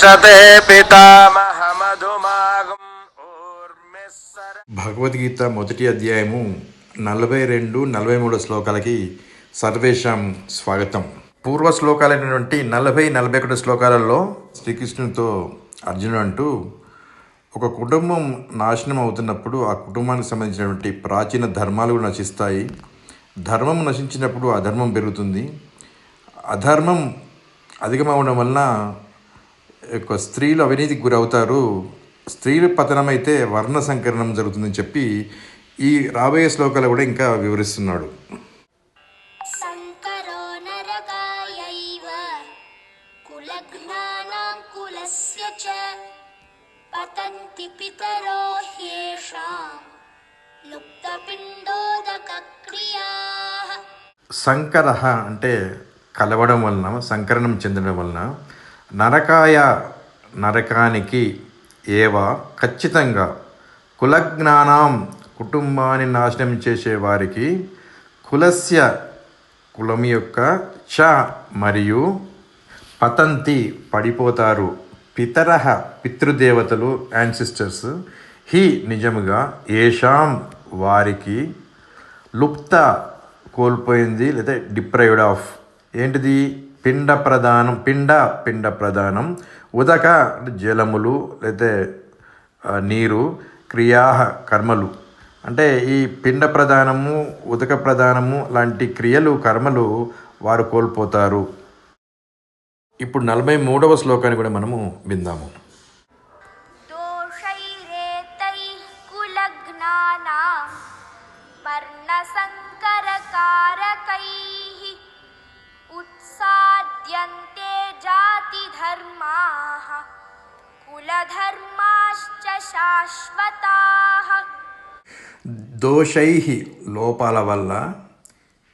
యశతే పితామహమధుమాగం భగవద్గీత మొదటి అధ్యాయము నలభై రెండు నలభై మూడు శ్లోకాలకి సర్వేషాం స్వాగతం. పూర్వ శ్లోకాలైనటువంటి నలభై నలభై ఒకటి శ్లోకాలలో శ్రీకృష్ణునితో అర్జునుడు అంటూ ఒక కుటుంబం నాశనం అవుతున్నప్పుడు ఆ కుటుంబానికి సంబంధించినటువంటి ప్రాచీన ధర్మాలు కూడా నశిస్తాయి. ధర్మం నశించినప్పుడు అధర్మం పెరుగుతుంది. అధర్మం అధికమవడం వలన యొక్క స్త్రీలు అవినీతికి గురవుతారు. స్త్రీలు పతనమైతే వర్ణ సంకరణం జరుగుతుందని చెప్పి ఈ రాబోయే శ్లోకాలు కూడా ఇంకా వివరిస్తున్నాడు. సంకర అంటే కలవడం వలన సంకరణం చెందడం వలన నరకాయ నరకానికి ఏవ? ఖచ్చితంగా. కులజ్ఞానం కుటుంబాన్ని నాశనం చేసేవారికి కులస్య కులం యొక్క చ మరియు పతంతి పడిపోతారు. పితర పితృదేవతలు యాన్సిస్టర్స్ హి నిజముగా ఏషాం వారికి లుప్త కోల్పోయింది లేదా డిప్రైవ్డ్ ఆఫ్ ఏంటిది? పిండ ప్రధానం పిండ పిండ ప్రధానం ఉదక జలములు లేతే నీరు క్రియా కర్మలు. అంటే ఈ పిండ ప్రధానము ఉదక ప్రధానము లాంటి క్రియలు కర్మలు వారు కోల్పోతారు. ఇప్పుడు నలభై మూడవ శ్లోకాన్ని కూడా మనము విందాము. వర్ణ దోషై లోపాల వల్ల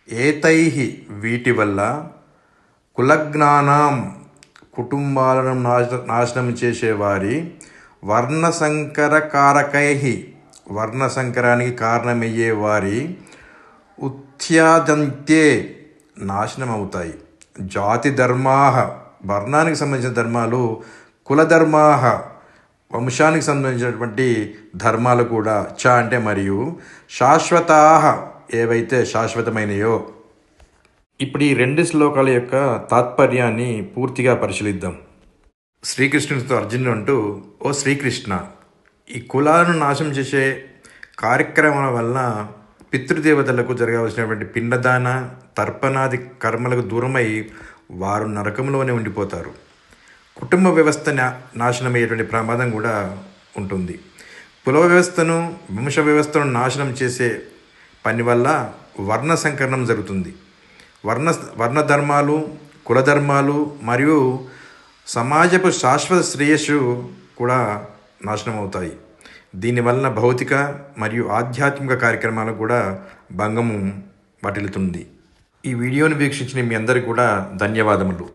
ఏతై వీటి వల్ల కులజ్ఞానం కుటుంబాలను నాశ నాశనం చేసేవారి వర్ణసంకరకారకై వర్ణశంకరానికి కారణమయ్యే వారి ఉత్యాదంతే నాశనం అవుతాయి జాతి ధర్మా వర్ణానికి సంబంధించిన ధర్మాలు కులధర్మా వంశానికి సంబంధించినటువంటి ధర్మాలు కూడా చ అంటే మరియు శాశ్వతాహ ఏవైతే శాశ్వతమైనయో. ఇప్పుడు ఈ రెండు శ్లోకాల యొక్క తాత్పర్యాన్ని పూర్తిగా పరిశీలిద్దాం. శ్రీకృష్ణుడితో అర్జునుడు అంటూ ఓ శ్రీకృష్ణ ఈ కులాలను నాశనం చేసే కార్యక్రమాల వలన పితృదేవతలకు జరగవలసినటువంటి పిండదాన తర్పణాది కర్మలకు దూరమై వారు నరకంలోనే ఉండిపోతారు. కుటుంబ వ్యవస్థ నాశనమయ్యేటువంటి ప్రమాదం కూడా ఉంటుంది. కుల వ్యవస్థను వంశ వ్యవస్థను నాశనం చేసే పని వల్ల వర్ణ సంకరణం జరుగుతుంది. వర్ణ వర్ణ ధర్మాలు కుల ధర్మాలు మరియు సమాజపు శాశ్వత శ్రేయస్సు కూడా నాశనం అవుతాయి దీనివలన భౌతిక మరియు ఆధ్యాత్మిక కార్యక్రమాలకు కూడా భంగము వాటిల్లుతుంది. ఈ వీడియోను వీక్షించిన మీ అందరికీ కూడా ధన్యవాదములు.